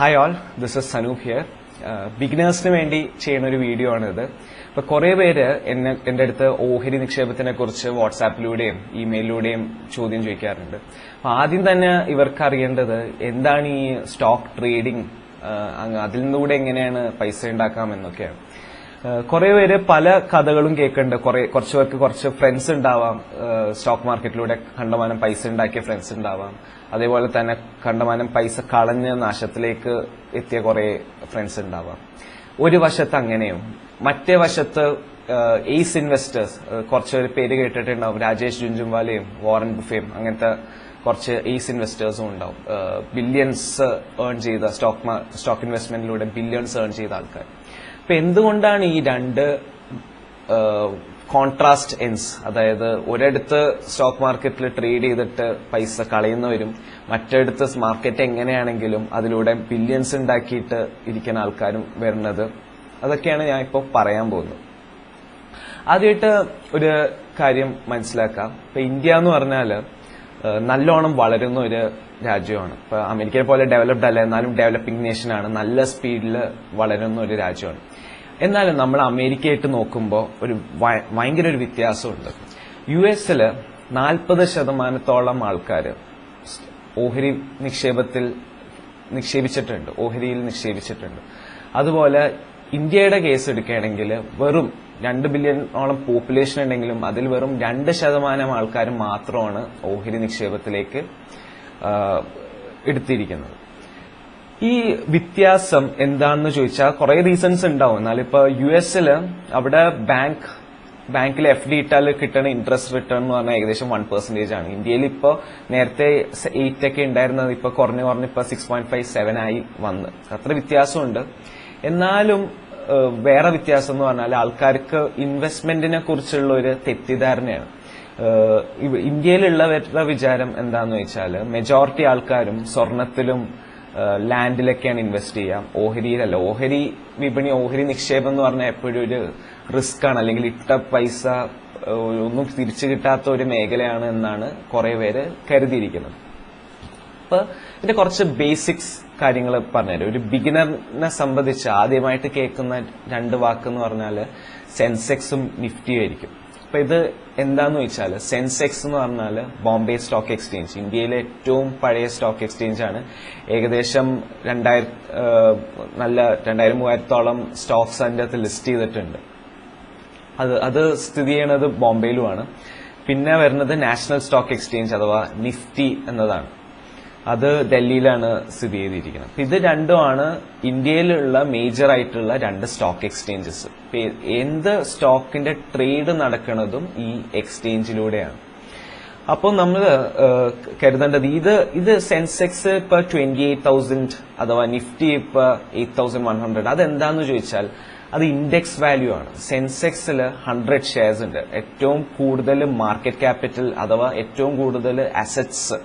Hi all this is Sanoop here ബിഗിനേഴ്സിന് വേണ്ടി ചെയ്യുന്ന ഒരു വീഡിയോ ആണിത്. ഇപ്പൊ കുറെ പേര് എന്നെ എന്റെ അടുത്ത് ഓഹരി നിക്ഷേപത്തിനെ കുറിച്ച് വാട്സാപ്പിലൂടെയും ഇമെയിലിലൂടെയും ചോദ്യം ചോദിക്കാറുണ്ട്. അപ്പൊ ആദ്യം തന്നെ ഇവർക്ക് അറിയേണ്ടത് എന്താണ് ഈ സ്റ്റോക്ക് ട്രേഡിംഗ് അതിൽ നിന്നുകൂടെ എങ്ങനെയാണ് പൈസ ഉണ്ടാക്കാം എന്നൊക്കെയാണ്. കുറെ പേര് പല കഥകളും കേൾക്കുന്നുണ്ട് കുറെ കുറച്ച് പേർക്ക് കുറച്ച് ഫ്രണ്ട്സ് ഉണ്ടാവാം. സ്റ്റോക്ക് മാർക്കറ്റിലൂടെ കണ്ടമാനം പൈസ ഉണ്ടാക്കിയ ഫ്രണ്ട്സ് ഉണ്ടാവാം. അതേപോലെ തന്നെ കണ്ടമാനം പൈസ കളഞ്ഞ നാശത്തിലേക്ക് എത്തിയ കുറെ ഫ്രണ്ട്സ് ഉണ്ടാവാം. ഒരു വശത്ത് അങ്ങനെയും. മറ്റേ വശത്ത് എയ്സ് ഇൻവെസ്റ്റേഴ്സ് കുറച്ച് പേര് കേട്ടിട്ടുണ്ടാവും. രാജേഷ് ജുഞ്ചുംവാലയും വാറൻ ബുഫയും അങ്ങനത്തെ കുറച്ച് എയ്സ് ഇൻവെസ്റ്റേഴ്സും ഉണ്ടാവും. ബില്യൺസ് ഏൺ ചെയ്ത സ്റ്റോക്ക് സ്റ്റോക്ക് ഇൻവെസ്റ്റ്മെന്റിലൂടെ ബില്യൺസ് ഏൺ ചെയ്ത ആൾക്കാർ. അപ്പൊ എന്തുകൊണ്ടാണ് ഈ രണ്ട് കോൺട്രാസ്റ്റ് എൻസ് അതായത് ഒരിടത്ത് സ്റ്റോക്ക് മാർക്കറ്റിൽ ട്രേഡ് ചെയ്തിട്ട് പൈസ കളയുന്നവരും മറ്റടുത്ത് മാർക്കറ്റ് എങ്ങനെയാണെങ്കിലും അതിലൂടെ ബില്യൺസ് ഉണ്ടാക്കിയിട്ട് ഇരിക്കുന്ന ആൾക്കാരും വരുന്നത്? അതൊക്കെയാണ് ഞാൻ ഇപ്പോൾ പറയാൻ പോകുന്നത്. ആദ്യമായിട്ട് ഒരു കാര്യം മനസ്സിലാക്കാം. ഇപ്പൊ ഇന്ത്യ എന്ന് പറഞ്ഞാൽ നല്ലോണം വളരുന്ന ഒരു രാജ്യമാണ്. ഇപ്പൊ അമേരിക്കയെ പോലെ ഡെവലപ്ഡ് അല്ല എന്നാലും ഡെവലപ്പിംഗ് നേഷനാണ് നല്ല സ്പീഡിൽ വളരുന്ന ഒരു രാജ്യമാണ്. എന്നാലും നമ്മൾ അമേരിക്കയായിട്ട് നോക്കുമ്പോൾ ഒരു ഭയങ്കര ഒരു വ്യത്യാസമുണ്ട്. യു എസിൽ നാൽപ്പത് ശതമാനത്തോളം ആൾക്കാർ ഓഹരി നിക്ഷേപത്തിൽ നിക്ഷേപിച്ചിട്ടുണ്ട് ഓഹരിയിൽ നിക്ഷേപിച്ചിട്ടുണ്ട്. അതുപോലെ ഇന്ത്യയുടെ കേസ് എടുക്കുകയാണെങ്കിൽ വെറും രണ്ട് ബില്യണോളം പോപ്പുലേഷൻ ഉണ്ടെങ്കിലും അതിൽ വെറും രണ്ട് ശതമാനം ആൾക്കാർ മാത്രമാണ് ഓഹരി നിക്ഷേപത്തിലേക്ക് എടുത്തിരിക്കുന്നത്. ഈ വ്യത്യാസം എന്താണെന്ന് ചോദിച്ചാൽ കുറെ റീസൺസ് ഉണ്ടാവും. എന്നാൽ ഇപ്പൊ യു എസിൽ അവിടെ ബാങ്ക് ബാങ്കിൽ എഫ് ഡി ഇട്ടാൽ കിട്ടുന്ന ഇൻട്രസ്റ്റ് റിട്ടേൺ എന്ന് പറഞ്ഞാൽ ഏകദേശം വൺ പെർസെന്റേജ് ആണ്. ഇന്ത്യയിൽ ഇപ്പോൾ നേരത്തെ എയ്റ്റ് ഒക്കെ ഉണ്ടായിരുന്നത് ഇപ്പൊ കുറഞ്ഞു കുറഞ്ഞ് ഇപ്പൊ സിക്സ് പോയിന്റ് ഫൈവ് സെവൻ ആയി വന്ന്. അത്ര വ്യത്യാസമുണ്ട്. എന്നാലും വേറെ വ്യത്യാസം എന്ന് പറഞ്ഞാൽ ആൾക്കാർക്ക് ഇൻവെസ്റ്റ്മെന്റിനെ കുറിച്ചുള്ള ഒരു തെറ്റിദ്ധാരണയാണ്. ഇന്ത്യയിലുള്ളവരുടെ വിചാരം എന്താന്ന് വെച്ചാൽ മെജോറിറ്റി ആൾക്കാരും സ്വർണത്തിലും ലാൻഡിലൊക്കെയാണ് ഇൻവെസ്റ്റ് ചെയ്യാം ഓഹരിയിലല്ല. ഓഹരി വിപണി ഓഹരി നിക്ഷേപം എന്ന് പറഞ്ഞാൽ എപ്പോഴും ഒരു റിസ്ക് ആണ്. അല്ലെങ്കിൽ ഇട്ട പൈസ ഒന്നും തിരിച്ചു കിട്ടാത്ത ഒരു മേഖലയാണ് എന്നാണ് കുറെ പേര് കരുതിയിരിക്കുന്നത്. അപ്പൊ ഇതിന്റെ കുറച്ച് ബേസിക്സ് കാര്യങ്ങൾ പറഞ്ഞുതരും. ഒരു ബിഗിനറിനെ സംബന്ധിച്ച് ആദ്യമായിട്ട് കേൾക്കുന്ന രണ്ട് വാക്ക് എന്ന് പറഞ്ഞാൽ സെൻസെക്സും നിഫ്റ്റിയും ആയിരിക്കും. അപ്പൊ ഇത് എന്താന്ന് വെച്ചാൽ സെൻസെക്സ് എന്ന് പറഞ്ഞാൽ ബോംബെ സ്റ്റോക്ക് എക്സ്ചേഞ്ച് ഇന്ത്യയിലെ ഏറ്റവും പഴയ സ്റ്റോക്ക് എക്സ്ചേഞ്ച് ആണ്. ഏകദേശം രണ്ടായിരം നല്ല രണ്ടായിരം മൂവായിരത്തോളം സ്റ്റോക്സ് അതിന്റെ അകത്ത് ലിസ്റ്റ് ചെയ്തിട്ടുണ്ട്. അത് അത് സ്ഥിതി ചെയ്യണത് ബോംബെയിലുമാണ് പിന്നെ വരുന്നത് നാഷണൽ സ്റ്റോക്ക് എക്സ്ചേഞ്ച് അഥവാ നിഫ്റ്റി എന്നതാണ്. അത് ഡൽഹിയിലാണ് സ്ഥിതി ചെയ്തിരിക്കുന്നത്. ഇത് രണ്ടുമാണ് ഇന്ത്യയിലുള്ള മേജർ ആയിട്ടുള്ള രണ്ട് സ്റ്റോക്ക് എക്സ്ചേഞ്ചസ് എന്ത് സ്റ്റോക്കിന്റെ ട്രേഡ് നടക്കുന്നതും ഈ എക്സ്ചേഞ്ചിലൂടെയാണ് അപ്പോൾ നമ്മൾ കരുതേണ്ടത് ഇത് ഇത് സെൻസെക്സ് ഇപ്പൊ ട്വന്റി എയ്റ്റ് തൗസൻഡ് അഥവാ നിഫ്റ്റി ഇപ്പൊ എയ്റ്റ് തൗസൻഡ് വൺ ഹൺഡ്രഡ് അതെന്താന്ന് ചോദിച്ചാൽ അത് ഇൻഡെക്സ് വാല്യൂ ആണ്. സെൻസെക്സിൽ ഹൺഡ്രഡ് ഷെയർസ് ഉണ്ട്. ഏറ്റവും കൂടുതൽ മാർക്കറ്റ് ക്യാപിറ്റൽ അഥവാ ഏറ്റവും കൂടുതൽ അസറ്റ്സ്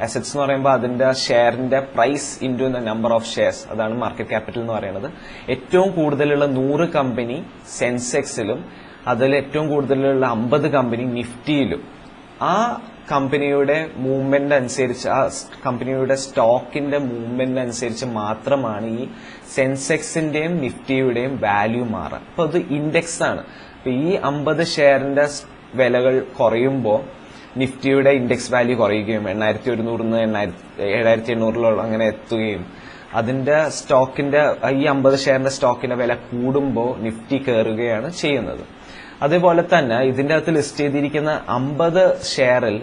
അസറ്റ്സ് എന്ന് പറയുമ്പോൾ അതിന്റെ ഷെയറിന്റെ price into the number of shares അതാണ് മാർക്കറ്റ് ക്യാപിറ്റൽ എന്ന് പറയുന്നത്. ഏറ്റവും കൂടുതലുള്ള നൂറ് കമ്പനി സെൻസെക്സിലും അതിൽ ഏറ്റവും കൂടുതലുള്ള അമ്പത് കമ്പനി നിഫ്റ്റിയിലും ആ കമ്പനിയുടെ മൂവ്മെന്റ് അനുസരിച്ച് ആ കമ്പനിയുടെ സ്റ്റോക്കിന്റെ മൂവ്മെന്റ് അനുസരിച്ച് മാത്രമാണ് ഈ സെൻസെക്സിന്റെയും നിഫ്റ്റിയുടെയും വാല്യൂ മാറുക. അപ്പൊ അത് ഇൻഡെക്സ് ആണ്. അപ്പൊ ഈ അമ്പത് ഷെയറിന്റെ വിലകൾ കുറയുമ്പോൾ നിഫ്റ്റിയുടെ ഇൻഡെക്സ് വാല്യൂ കുറയുകയും എണ്ണായിരത്തി ഒരുന്നൂറിൽ നിന്ന് എണ്ണായിരത്തി ഏഴായിരത്തി എണ്ണൂറിലുള്ള അങ്ങനെ എത്തുകയും അതിന്റെ സ്റ്റോക്കിന്റെ ഈ അമ്പത് ഷെയറിന്റെ സ്റ്റോക്കിന്റെ വില കൂടുമ്പോൾ നിഫ്റ്റി കയറുകയാണ് ചെയ്യുന്നത്. അതേപോലെ തന്നെ ഇതിന്റെ അകത്ത് ലിസ്റ്റ് ചെയ്തിരിക്കുന്ന അമ്പത് ഷെയറിൽ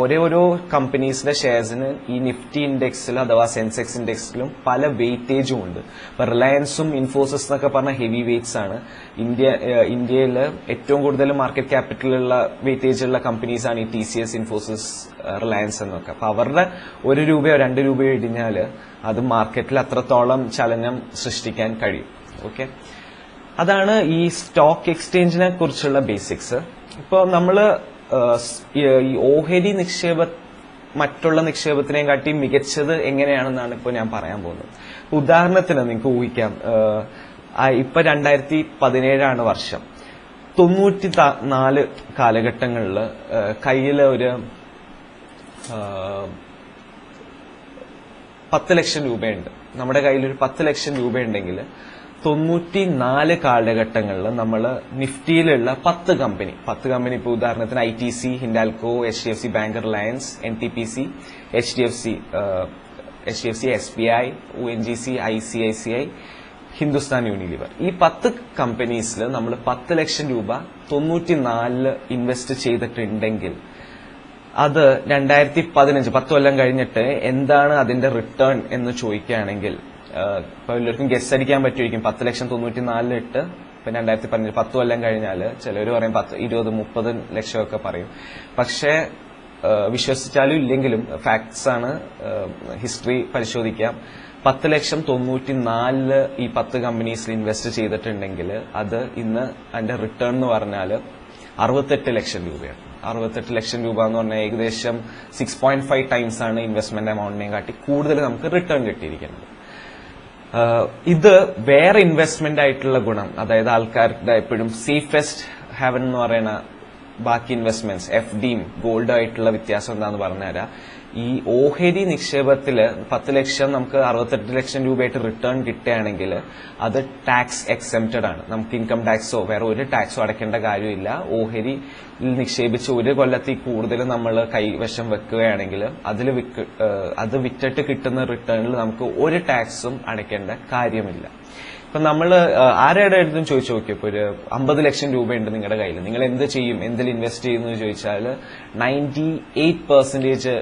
ഒരേ ഓരോ കമ്പനീസിന്റെ ഷെയർസിന് ഈ നിഫ്റ്റി ഇൻഡെക്സിൽ അഥവാ സെൻസെക്സ് ഇൻഡെക്സിലും പല വെയിറ്റേജും ഉണ്ട്. ഇപ്പൊ റിലയൻസും ഇൻഫോസിസ് എന്നൊക്കെ പറഞ്ഞ ഹെവി വെയിറ്റ്സ് ആണ്. ഇന്ത്യ ഇന്ത്യയിൽ ഏറ്റവും കൂടുതൽ മാർക്കറ്റ് ക്യാപിറ്റലുള്ള വെയിറ്റേജ് ഉള്ള കമ്പനീസ് ആണ് ഈ T C S Infosys Reliance എന്നൊക്കെ. അപ്പൊ അവരുടെ ഒരു രൂപയോ രണ്ട് രൂപയോ ഇടിഞ്ഞാൽ അത് മാർക്കറ്റിൽ അത്രത്തോളം ചലനം സൃഷ്ടിക്കാൻ കഴിയും. ഓക്കെ അതാണ് ഈ സ്റ്റോക്ക് എക്സ്ചേഞ്ചിനെ കുറിച്ചുള്ള ബേസിക്സ് ഇപ്പോൾ നമ്മൾ ഈ ഓഹരി നിക്ഷേപ മറ്റുള്ള നിക്ഷേപത്തിനെയും കാട്ടി മികച്ചത് എങ്ങനെയാണെന്നാണ് ഇപ്പോൾ ഞാൻ പറയാൻ പോകുന്നത്. ഉദാഹരണത്തിന് നിങ്ങൾക്ക് ഊഹിക്കാം. ഇപ്പൊ രണ്ടായിരത്തി പതിനേഴാണ് വർഷം. തൊണ്ണൂറ്റി നാല് കാലഘട്ടങ്ങളിൽ കയ്യിൽ ഒരു പത്ത് ലക്ഷം രൂപയുണ്ട്. നമ്മുടെ കയ്യിൽ ഒരു പത്ത് ലക്ഷം രൂപ ഉണ്ടെങ്കിൽ തൊണ്ണൂറ്റി നാല് കാലഘട്ടങ്ങളിൽ നമ്മൾ നിഫ്റ്റിയിലുള്ള പത്ത് കമ്പനി പത്ത് കമ്പനി ഇപ്പോൾ ഉദാഹരണത്തിന് I T C Hindalco H D F C bank Reliance N T P C H D F C H D F C S B I O N G C I C I C I Hindustan Unilever ഈ പത്ത് കമ്പനീസിൽ നമ്മൾ പത്ത് ലക്ഷം രൂപ തൊണ്ണൂറ്റി നാലിൽ invest ചെയ്തിട്ടുണ്ടെങ്കിൽ അത് രണ്ടായിരത്തി പതിനഞ്ച് പത്ത് കൊല്ലം കഴിഞ്ഞിട്ട് എന്താണ് അതിന്റെ റിട്ടേൺ എന്ന് ചോദിക്കുകയാണെങ്കിൽ ആഹ് ഇപ്പൊ എല്ലാവർക്കും ഗസ് അടിക്കാൻ പറ്റുമായിരിക്കും. പത്ത് ലക്ഷം തൊണ്ണൂറ്റി നാലിലിട്ട് ഇപ്പൊ രണ്ടായിരത്തി പതിനഞ്ച് പത്ത് കൊല്ലം കഴിഞ്ഞാൽ ചിലർ പറയും പത്ത് ഇരുപത് മുപ്പത് ലക്ഷമൊക്കെ പറയും. പക്ഷേ വിശ്വസിച്ചാലും ഇല്ലെങ്കിലും ഫാക്ട്സ് ആണ് ഹിസ്റ്ററി പരിശോധിക്കാം. പത്ത് ലക്ഷം തൊണ്ണൂറ്റി നാലിൽ ഈ പത്ത് കമ്പനീസിൽ ഇൻവെസ്റ്റ് ചെയ്തിട്ടുണ്ടെങ്കിൽ അത് ഇന്ന് അതിന്റെ റിട്ടേൺ എന്ന് പറഞ്ഞാൽ അറുപത്തെട്ട് ലക്ഷം രൂപയാണ്. അറുപത്തെട്ട് ലക്ഷം രൂപ എന്ന് പറഞ്ഞാൽ ഏകദേശം സിക്സ് പോയിന്റ് ഫൈവ് ടൈംസ് ആണ് ഇൻവെസ്റ്റ്മെന്റ് എമൗണ്ടിനെ കാട്ടി കൂടുതൽ നമുക്ക് റിട്ടേൺ കിട്ടിയിരിക്കുന്നത്. ഇത് വേറെ ഇൻവെസ്റ്റ്മെന്റ് ആയിട്ടുള്ള ഗുണം. അതായത് ആൾക്കാരുടെ എപ്പോഴും സേഫസ്റ്റ് ഹാവൻ എന്ന് പറയുന്ന ബാക്കി ഇൻവെസ്റ്റ്മെന്റ്സ് എഫ് ഡിയും ഗോൾഡ് ആയിട്ടുള്ള വ്യത്യാസം എന്താന്ന് പറഞ്ഞുതരാം ഈ ഓഹരി നിക്ഷേപത്തിൽ പത്ത് ലക്ഷം നമുക്ക് അറുപത്തെട്ട് ലക്ഷം രൂപയായിട്ട് റിട്ടേൺ കിട്ടുകയാണെങ്കിൽ അത് ടാക്സ് എക്സെംപ്റ്റഡ് ആണ്. നമുക്ക് ഇൻകം ടാക്സോ വേറെ ഒരു ടാക്സോ അടയ്ക്കേണ്ട കാര്യമില്ല. ഓഹരി നിക്ഷേപിച്ച് ഒരു കൊല്ലത്തിൽ കൂടുതൽ നമ്മൾ കൈവശം വെക്കുകയാണെങ്കിൽ അതിൽ അത് വിറ്റിട്ട് കിട്ടുന്ന റിട്ടേണിൽ നമുക്ക് ഒരു ടാക്സും അടയ്ക്കേണ്ട കാര്യമില്ല. ഇപ്പൊ നമ്മൾ ആരുടെ അടുത്തും ചോദിച്ചു നോക്കി ഇപ്പൊ ഒരു അമ്പത് ലക്ഷം രൂപയുണ്ട് നിങ്ങളുടെ കയ്യിൽ. നിങ്ങൾ എന്ത് ചെയ്യും? എന്തിൽ ഇൻവെസ്റ്റ് ചെയ്യുന്നു ചോദിച്ചാൽ നയന്റി എയ്റ്റ് പെർസെന്റേജ്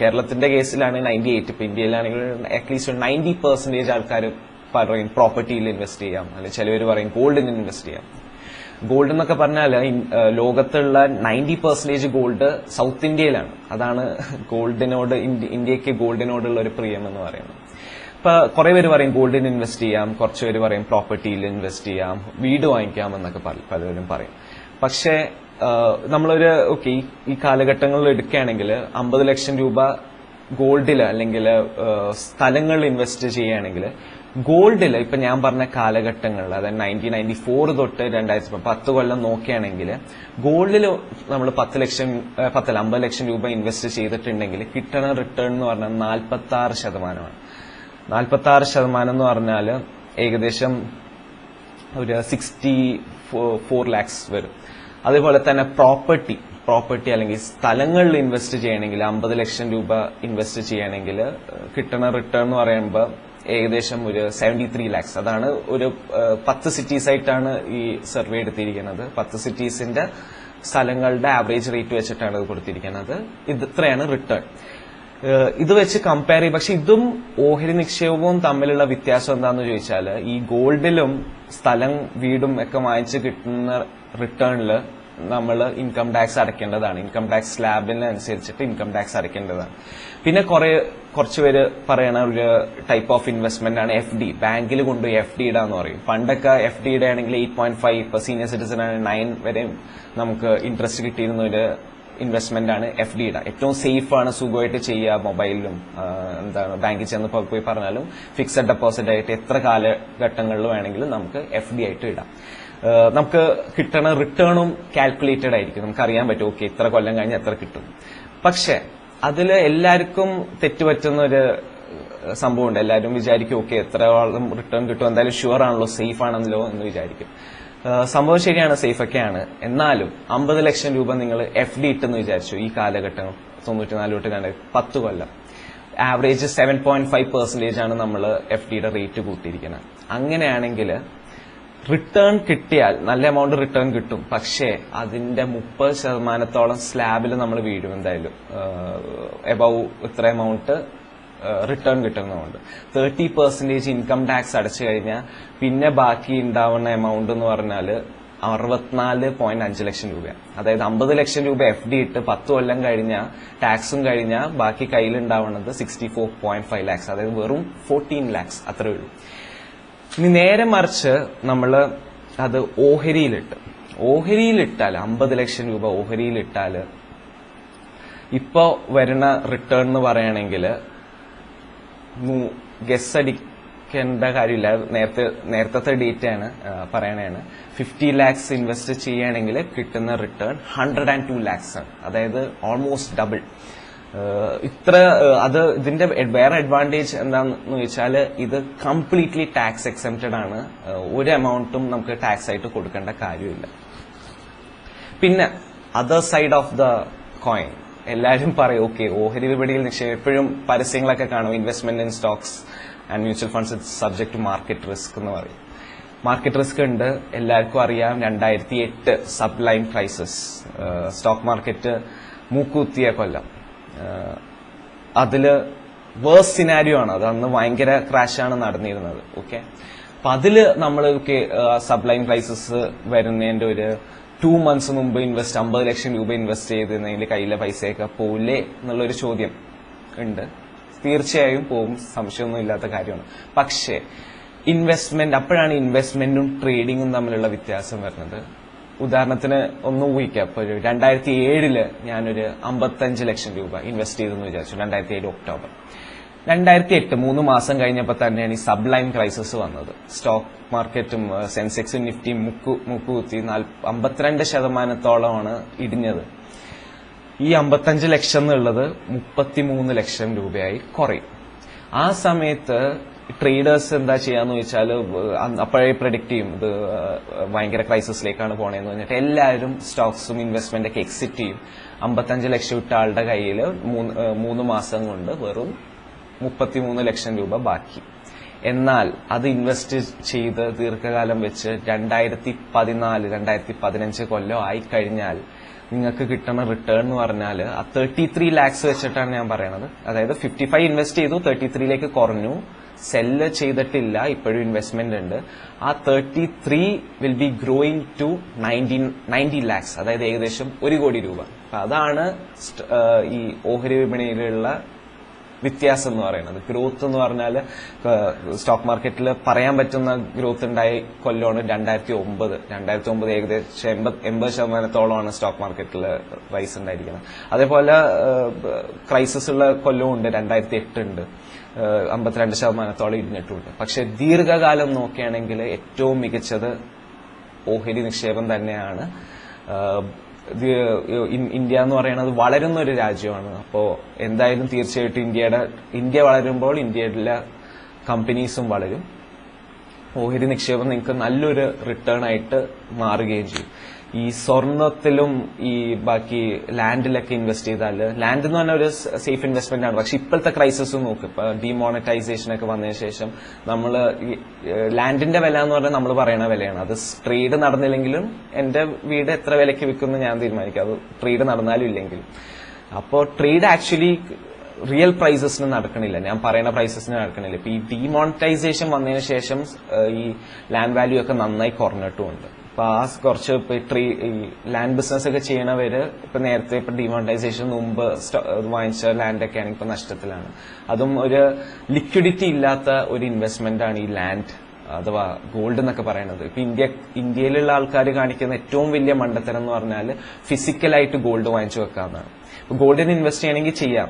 കേരളത്തിന്റെ കേസിലാണ് നയന്റി എയ്റ്റ്. ഇപ്പൊ ഇന്ത്യയിലാണെങ്കിൽ അറ്റ്ലീസ്റ്റ് നയന്റി പെർസെന്റേജ് ആൾക്കാർ പറയും പ്രോപ്പർട്ടിയിൽ ഇൻവെസ്റ്റ് ചെയ്യാം. അല്ലെങ്കിൽ ചിലവർ പറയും ഗോൾഡിൽ ഇൻവെസ്റ്റ് ചെയ്യാം. ഗോൾഡ് എന്നൊക്കെ പറഞ്ഞാൽ ലോകത്തുള്ള നയന്റി പെർസെന്റേജ് ഗോൾഡ് സൗത്ത് ഇന്ത്യയിലാണ്. അതാണ് ഗോൾഡിനോട് ഇന്ത്യയ്ക്ക് ഗോൾഡിനോടുള്ള ഒരു പ്രിയം എന്ന് പറയുന്നത്. ഇപ്പൊ കുറെ പേര് പറയും ഗോൾഡിൽ ഇൻവെസ്റ്റ് ചെയ്യാം കുറച്ച് പേര് പറയും പ്രോപ്പർട്ടിയിൽ ഇൻവെസ്റ്റ് ചെയ്യാം വീട് വാങ്ങിക്കാം എന്നൊക്കെ പല- പലരും പറയും. പക്ഷേ നമ്മളൊരു ഓക്കെ ഈ കാലഘട്ടങ്ങളിൽ എടുക്കുകയാണെങ്കിൽ അമ്പത് ലക്ഷം രൂപ ഗോൾഡിൽ അല്ലെങ്കിൽ സ്ഥലങ്ങളിൽ ഇൻവെസ്റ്റ് ചെയ്യുകയാണെങ്കിൽ ഗോൾഡിൽ ഇപ്പൊ ഞാൻ പറഞ്ഞ കാലഘട്ടങ്ങളിൽ അതായത് നയന്റീൻ നയന്റി ഫോർ തൊട്ട് രണ്ടായിരത്തി പത്ത് കൊല്ലം നോക്കുകയാണെങ്കിൽ ഗോൾഡിൽ നമ്മൾ പത്ത് ലക്ഷം പത്തല്ല അമ്പത് ലക്ഷം രൂപ ഇൻവെസ്റ്റ് ചെയ്തിട്ടുണ്ടെങ്കിൽ കിട്ടുന്ന റിട്ടേൺ എന്ന് പറഞ്ഞാൽ നാൽപ്പത്തി ആറ് ശതമാനമാണ്. നാൽപ്പത്തി ആറ് ശതമാനം എന്ന് പറഞ്ഞാൽ ഏകദേശം ഒരു സിക്സ്റ്റി ഫോർ ലാക്സ് വരും. അതേപോലെ തന്നെ പ്രോപ്പർട്ടി പ്രോപ്പർട്ടി അല്ലെങ്കിൽ സ്ഥലങ്ങളിൽ ഇൻവെസ്റ്റ് ചെയ്യണമെങ്കിൽ അമ്പത് ലക്ഷം രൂപ ഇൻവെസ്റ്റ് ചെയ്യണമെങ്കിൽ കിട്ടുന്ന റിട്ടേൺ എന്ന് പറയുമ്പോൾ ഏകദേശം ഒരു സെവന്റി ത്രീ ലാക്സ് അതാണ് ഒരു പത്ത് സിറ്റീസ് ആയിട്ടാണ് ഈ സർവേ എടുത്തിരിക്കുന്നത്. പത്ത് സിറ്റീസിന്റെ സ്ഥലങ്ങളുടെ ആവറേജ് റേറ്റ് വെച്ചിട്ടാണ് ഇത് കൊടുത്തിരിക്കുന്നത്. ഇത് ഇത്രയാണ് റിട്ടേൺ ഇത് വെച്ച് കമ്പയർ ചെയ്യും. പക്ഷെ ഇതും ഓഹരി നിക്ഷേപവും തമ്മിലുള്ള വ്യത്യാസം എന്താണെന്ന് ചോദിച്ചാൽ ഈ ഗോൾഡിലും സ്ഥലം വീടും ഒക്കെ വാങ്ങിച്ച് കിട്ടുന്ന റിട്ടേണിൽ നമ്മൾ ഇൻകം ടാക്സ് അടയ്ക്കേണ്ടതാണ്. ഇൻകം ടാക്സ് സ്ലാബിനനുസരിച്ചിട്ട് ഇൻകം ടാക്സ് അടയ്ക്കേണ്ടതാണ്. പിന്നെ കുറെ കുറച്ച് പേര് പറയണ ഒരു ടൈപ്പ് ഓഫ് ഇൻവെസ്റ്റ്മെന്റ് ആണ് എഫ് ഡി ബാങ്കിൽ കൊണ്ടുപോയി എഫ് ഡി ഇടാന്ന് പറയും. പണ്ടൊക്കെ എഫ് ഡി ഇടുകയാണെങ്കിൽ എയ്റ്റ് പോയിന്റ് ഫൈവ് ഇപ്പൊ സീനിയർ സിറ്റിസൺ ആണെങ്കിൽ നയൻ വരെയും നമുക്ക് ഇൻട്രസ്റ്റ് കിട്ടിയിരുന്ന ഒരു ഇൻവെസ്റ്റ്മെന്റ് ആണ് എഫ് ഡി ഇടാം ഏറ്റവും സേഫ് ആണ് സുഖമായിട്ട് ചെയ്യുക മൊബൈലിലും എന്താണ് ബാങ്കിൽ ചെന്ന് പോയി പറഞ്ഞാലും ഫിക്സഡ് ഡെപ്പോസിറ്റ് ആയിട്ട് എത്ര കാലഘട്ടങ്ങളിൽ വേണമെങ്കിലും നമുക്ക് എഫ് ഡി ആയിട്ട് ഇടാം. നമുക്ക് കിട്ടണ റിട്ടേണും കാൽക്കുലേറ്റഡ് ആയിരിക്കും. നമുക്ക് അറിയാൻ പറ്റും ഓക്കെ ഇത്ര കൊല്ലം കഴിഞ്ഞാൽ എത്ര കിട്ടും. പക്ഷെ അതിൽ എല്ലാവർക്കും തെറ്റുപറ്റുന്ന ഒരു സംഭവമുണ്ട്. എല്ലാവരും വിചാരിക്കും ഓക്കെ എത്ര റിട്ടേൺ കിട്ടും എന്തായാലും ഷുവർ ആണല്ലോ സേഫ് ആണല്ലോ എന്ന് വിചാരിക്കും. സംഭവം ശരിയാണ് സേഫ് ഒക്കെയാണ് എന്നാലും അമ്പത് ലക്ഷം രൂപ നിങ്ങൾ എഫ് ഡി ഇട്ടെന്ന് വിചാരിച്ചു ഈ കാലഘട്ടം തൊണ്ണൂറ്റിനാല് തൊട്ട് കണ്ട് പത്ത് കൊല്ലം. Average seven point five percentage ആണ് നമ്മൾ എഫ് ഡിയുടെ റേറ്റ് കൂട്ടിയിരിക്കുന്നത്. അങ്ങനെയാണെങ്കിൽ റിട്ടേൺ കിട്ടിയാൽ നല്ല എമൗണ്ട് റിട്ടേൺ കിട്ടും. പക്ഷേ അതിന്റെ മുപ്പത് ശതമാനത്തോളം സ്ലാബിൽ നമ്മൾ വീഴും എന്തായാലും എബവ് ഇത്ര എമൗണ്ട് റിട്ടേൺ കിട്ടുന്നതുകൊണ്ട് തേർട്ടി പെർസെന്റേജ് ഇൻകം ടാക്സ് അടച്ചു കഴിഞ്ഞാൽ പിന്നെ ബാക്കി ഉണ്ടാവുന്ന എമൗണ്ട് എന്ന് പറഞ്ഞാൽ അറുപത്തിനാല് പോയിന്റ് അഞ്ച് ലക്ഷം രൂപയാണ്. അതായത് അമ്പത് ലക്ഷം രൂപ എഫ് ഡി ഇട്ട് പത്ത് കൊല്ലം കഴിഞ്ഞാൽ ടാക്സും കഴിഞ്ഞാൽ ബാക്കി കയ്യിലുണ്ടാവുന്നത് sixty four point five lakhs അതായത് വെറും ഫോർട്ടീൻ ലാക്സ് അത്രേ ഉള്ളൂ. ഇനി നേരെ മറിച്ച് നമ്മൾ അത് ഓഹരിയിലിട്ട്. ഓഹരിയിലിട്ടാൽ അമ്പത് ലക്ഷം രൂപ ഓഹരിയിലിട്ടാൽ ഇപ്പോ വരുന്ന റിട്ടേൺ എന്ന് പറയുകയാണെങ്കിൽ ഗസ് അടിക്കേണ്ട കാര്യമില്ല. നേരത്തെ നേരത്തെ ഡേറ്റ് ആണ് പറയണേ പറയണതാണ് ഫിഫ്റ്റി ലാക്സ് ഇൻവെസ്റ്റ് ചെയ്യുകയാണെങ്കിൽ കിട്ടുന്ന return hundred and two lakhs ആണ്. അതായത് ഓൾമോസ്റ്റ് ഡബിൾ ഇത്ര അത് ഇതിന്റെ വേറെ അഡ്വാന്റേജ് എന്താണെന്ന് വെച്ചാൽ ഇത് കംപ്ലീറ്റ്ലി ടാക്സ് എക്സെപ്റ്റഡ് ആണ്. ഒരു എമൗണ്ടും നമുക്ക് ടാക്സ് ആയിട്ട് കൊടുക്കേണ്ട കാര്യമില്ല. പിന്നെ other side of the coin എല്ലാവരും പറയും ഓക്കെ ഓഹരി വിപണിയിൽ എപ്പോഴും പരസ്യങ്ങളൊക്കെ കാണും. Investment in stocks and mutual funds it's subject to market risk എന്ന് പറയും. മാർക്കറ്റ് റിസ്ക് ഉണ്ട്. എല്ലാവർക്കും അറിയാം രണ്ടായിരത്തി എട്ട് സബ് ക്രൈസിസ് സ്റ്റോക്ക് മാർക്കറ്റ് മൂക്കുത്തിയ കൊല്ലം. അതിൽ വേഴ്സ് സിനാരിയോ ആണ്. അത് അന്ന് ഭയങ്കര ക്രാഷാണ് നടന്നിരുന്നത്. ഓക്കെ അപ്പൊ അതിൽ നമ്മൾ സബ് ലൈൻ ക്രൈസിസ് വരുന്നതിന്റെ ഒരു ടു മന്ത്സ് മുമ്പ് ഇൻവെസ്റ്റ് അമ്പത് ലക്ഷം രൂപ ഇൻവെസ്റ്റ് ചെയ്തിരുന്നെങ്കിൽ കയ്യിലെ പൈസയൊക്കെ പോലെ എന്നുള്ളൊരു ചോദ്യം ഉണ്ട്. തീർച്ചയായും പോകും സംശയമൊന്നും ഇല്ലാത്ത കാര്യമാണ്. പക്ഷേ ഇൻവെസ്റ്റ്മെന്റ് അപ്പോഴാണ് ഇൻവെസ്റ്റ്മെന്റും ട്രേഡിങ്ങും തമ്മിലുള്ള വ്യത്യാസം വരുന്നത്. ഉദാഹരണത്തിന് ഒന്ന് ഊഹിക്കാം. ഇപ്പൊ ഒരു രണ്ടായിരത്തി ഏഴിൽ ഞാനൊരു അമ്പത്തഞ്ച് ലക്ഷം രൂപ ഇൻവെസ്റ്റ് ചെയ്തെന്ന് വിചാരിച്ചു. രണ്ടായിരത്തി ഏഴ് ഒക്ടോബർ. രണ്ടായിരത്തി എട്ട് മൂന്ന് മാസം കഴിഞ്ഞപ്പോൾ തന്നെയാണ് ഈ സബ്ലൈൻ ക്രൈസിസ് വന്നത്. സ്റ്റോക്ക് മാർക്കറ്റും സെൻസെക്സും നിഫ്റ്റിയും മുക്കു മുക്കുകുത്തി അമ്പത്തിരണ്ട് ശതമാനത്തോളമാണ് ഇടിഞ്ഞത്. ഈ അമ്പത്തഞ്ച് ലക്ഷം എന്നുള്ളത് മുപ്പത്തിമൂന്ന് ലക്ഷം രൂപയായി കുറയും. ആ സമയത്ത് ട്രേഡേഴ്സ് എന്താ ചെയ്യാന്ന് വെച്ചാൽ അപ്പോഴേ പ്രഡിക്ട് ചെയ്യും. ഇത് ഭയങ്കര ക്രൈസിസിലേക്കാണ് പോണേന്ന് പറഞ്ഞിട്ട് എല്ലാവരും സ്റ്റോക്സും ഇൻവെസ്റ്റ്മെന്റ് ഒക്കെ എക്സിറ്റ് ചെയ്യും. അമ്പത്തഞ്ച് ലക്ഷം ഇട്ട ആളുടെ കയ്യിൽ മൂന്ന് മാസം കൊണ്ട് വെറും മുപ്പത്തിമൂന്ന് ലക്ഷം രൂപ ബാക്കി. എന്നാൽ അത് ഇൻവെസ്റ്റ് ചെയ്ത് ദീർഘകാലം വെച്ച് രണ്ടായിരത്തി പതിനാല് രണ്ടായിരത്തി പതിനഞ്ച് കൊല്ലം ആയി കഴിഞ്ഞാൽ നിങ്ങൾക്ക് കിട്ടുന്ന റിട്ടേൺ എന്ന് പറഞ്ഞാൽ ആ തേർട്ടി ത്രീ ലാക്സ് വെച്ചിട്ടാണ് ഞാൻ പറയുന്നത് അതായത് ഫിഫ്റ്റി ഫൈവ് ഇൻവെസ്റ്റ് ചെയ്തു തേർട്ടി ത്രീയിലേക്ക് കുറഞ്ഞു. സെല്ല് ചെയ്തിട്ടില്ല ഇപ്പോഴും ഇൻവെസ്റ്റ്മെന്റ് ഉണ്ട്. ആ thirty three will be growing to nineteen ninety lakhs അതായത് ഏകദേശം ഒരു കോടി രൂപ. അതാണ് ഈ ഓഹരി വിപണിയിലുള്ള വ്യത്യാസം എന്ന് പറയുന്നത്. ഗ്രോത്ത് എന്ന് പറഞ്ഞാൽ സ്റ്റോക്ക് മാർക്കറ്റിൽ പറയാൻ പറ്റുന്ന ഗ്രോത്ത് ഉണ്ടായ കൊല്ലമാണ് രണ്ടായിരത്തി ഒമ്പത് രണ്ടായിരത്തി ഒമ്പത് ഏകദേശം എൺപത് എൺപത് ശതമാനത്തോളമാണ് സ്റ്റോക്ക് മാർക്കറ്റിൽ റൈസ് ഉണ്ടായിരിക്കുന്നത്. അതേപോലെ ക്രൈസിസ് ഉള്ള കൊല്ലവും ഉണ്ട് രണ്ടായിരത്തി എട്ട് ഉണ്ട് അമ്പത്തിരണ്ട് ശതമാനത്തോളം ഇടിഞ്ഞിട്ടുണ്ട്. പക്ഷെ ദീർഘകാലം നോക്കുകയാണെങ്കിൽ ഏറ്റവും മികച്ചത് ഓഹരി നിക്ഷേപം തന്നെയാണ് ഇന്ത്യ എന്ന് പറയുന്നത് വളരുന്ന ഒരു രാജ്യമാണ്. അപ്പോൾ എന്തായാലും തീർച്ചയായിട്ടും ഇന്ത്യയുടെ ഇന്ത്യ വളരുമ്പോൾ ഇന്ത്യയിലെ കമ്പനീസും വളരും. ഓഹരി നിക്ഷേപം നിങ്ങൾക്ക് നല്ലൊരു റിട്ടേൺ ആയിട്ട് മാറുകയും ചെയ്യും. ഈ സ്വർണത്തിലും ഈ ബാക്കി ലാൻഡിലൊക്കെ ഇൻവെസ്റ്റ് ചെയ്താൽ ലാൻഡ് എന്ന് പറഞ്ഞ ഒരു സേഫ് ഇൻവെസ്റ്റ്മെന്റ് ആണ്. പക്ഷെ ഇപ്പോഴത്തെ ക്രൈസിസ് നോക്ക്. ഇപ്പൊ ഡിമോണിറ്റൈസേഷൻ ഒക്കെ വന്നതിന് ശേഷം നമ്മൾ ലാൻഡിന്റെ വില എന്ന് പറഞ്ഞാൽ നമ്മൾ പറയുന്ന വിലയാണ്. അത് ട്രേഡ് നടന്നില്ലെങ്കിലും എന്റെ വീട് എത്ര വിലയ്ക്ക് വിൽക്കുമെന്ന് ഞാൻ തീരുമാനിക്കും. അത് ട്രേഡ് നടന്നാലും ഇല്ലെങ്കിലും. അപ്പോൾ ട്രേഡ് ആക്ച്വലി റിയൽ പ്രൈസസിന് നടക്കണില്ല. ഞാൻ പറയുന്ന പ്രൈസസിന് നടക്കണില്ല. ഇപ്പൊ ഈ ഡിമോണറ്റൈസേഷൻ വന്നതിന് ശേഷം ഈ ലാൻഡ് വാല്യൂ ഒക്കെ നന്നായി കുറഞ്ഞിട്ടുമുണ്ട്. അപ്പൊ ആ കുറച്ച് ഇപ്പൊ ട്രീ ഈ ലാൻഡ് ബിസിനസ് ഒക്കെ ചെയ്യണവര് ഇപ്പൊ നേരത്തെ ഇപ്പൊ ഡിമോണിറ്റൈസേഷൻ മുമ്പ് വാങ്ങിച്ച ലാൻഡ് ഒക്കെ ആണെങ്കിൽ ഇപ്പൊ നഷ്ടത്തിലാണ്. അതും ഒരു ലിക്വിഡിറ്റി ഇല്ലാത്ത ഒരു ഇൻവെസ്റ്റ്മെന്റ് ആണ് ഈ ലാൻഡ് അഥവാ ഗോൾഡ് എന്നൊക്കെ പറയുന്നത് ഇപ്പൊ ഇന്ത്യ ഇന്ത്യയിലുള്ള ആൾക്കാർ കാണിക്കുന്ന ഏറ്റവും വലിയ മണ്ടത്തരം എന്ന് പറഞ്ഞാൽ ഫിസിക്കലായിട്ട് ഗോൾഡ് വാങ്ങിച്ചു വെക്കാമെന്നാണ് ഗോൾഡിന് ഇൻവെസ്റ്റ് ചെയ്യണമെങ്കിൽ ചെയ്യാം.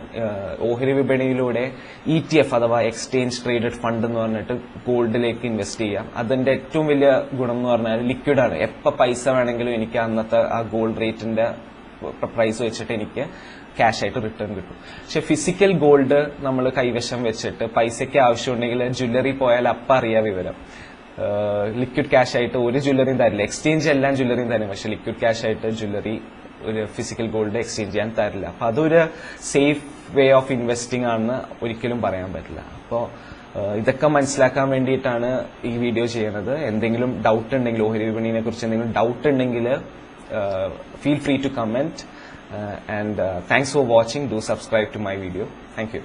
ഓഹരി വിപണിയിലൂടെ ഇ ടി എഫ് അഥവാ എക്സ്ചേഞ്ച് ട്രേഡഡ് ഫണ്ട് എന്ന് പറഞ്ഞിട്ട് ഗോൾഡിലേക്ക് ഇൻവെസ്റ്റ് ചെയ്യാം. അതിന്റെ ഏറ്റവും വലിയ ഗുണം എന്ന് പറഞ്ഞാൽ ലിക്വിഡ് ആണ്. എപ്പോൾ പൈസ വേണമെങ്കിലും എനിക്ക് അന്നത്തെ ആ ഗോൾഡ് റേറ്റിന്റെ പ്രൈസ് വെച്ചിട്ട് എനിക്ക് ക്യാഷ് ആയിട്ട് റിട്ടേൺ കിട്ടും. പക്ഷെ ഫിസിക്കൽ ഗോൾഡ് നമ്മൾ കൈവശം വെച്ചിട്ട് പൈസയ്ക്ക് ആവശ്യമുണ്ടെങ്കിൽ ജ്വല്ലറി പോയാൽ അപ്പം അറിയാം വിവരം. ലിക്വിഡ് ക്യാഷ് ആയിട്ട് ഒരു ജ്വല്ലറിയും തരില്ല. എക്സ്ചേഞ്ച് എല്ലാം ജ്വല്ലറിയും തരും. പക്ഷെ ലിക്വിഡ് ക്യാഷ് ആയിട്ട് ജ്വല്ലറി ഒരു ഫിസിക്കൽ ഗോൾഡ് എക്സ്ചേഞ്ച് ചെയ്യാൻ തരില്ല. അപ്പൊ അതൊരു സേഫ് വേ ഓഫ് ഇൻവെസ്റ്റിംഗ് ആണെന്ന് ഒരിക്കലും പറയാൻ പറ്റില്ല. അപ്പോൾ ഇതൊക്കെ മനസ്സിലാക്കാൻ വേണ്ടിയിട്ടാണ് ഈ വീഡിയോ ചെയ്യുന്നത്. എന്തെങ്കിലും ഡൗട്ട് ഉണ്ടെങ്കിൽ ഓഹരി വിപണിയെ കുറിച്ച് എന്തെങ്കിലും ഡൗട്ട് ഉണ്ടെങ്കിൽ feel free to comment Uh, and uh, thanks for watching. Do subscribe to my video. Thank you.